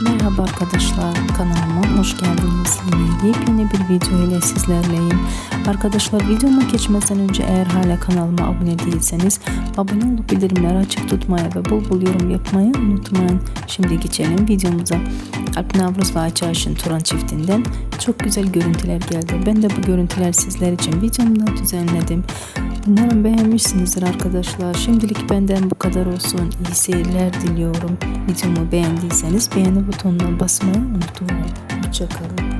Merhaba arkadaşlar kanalıma hoş geldiniz. Yine yepyeni bir video ile sizlerleyim. Arkadaşlar videoma geçmeden önce eğer hala kanalıma abone değilseniz abone olup bildirimleri açık tutmayı ve bol bol yorum yapmayı unutmayın. Şimdi geçelim videomuza. Alp Navruz ve Ayça Ayşin Turan çiftinden çok güzel görüntüler geldi. Ben de bu görüntüler sizler için videomda düzenledim. Umarım beğenmişsinizdir arkadaşlar. Şimdilik benden bu kadar olsun. İyi seyirler diliyorum. Videomu beğendiyseniz beğeni butonuna basmayı unutmayın. Hoşçakalın.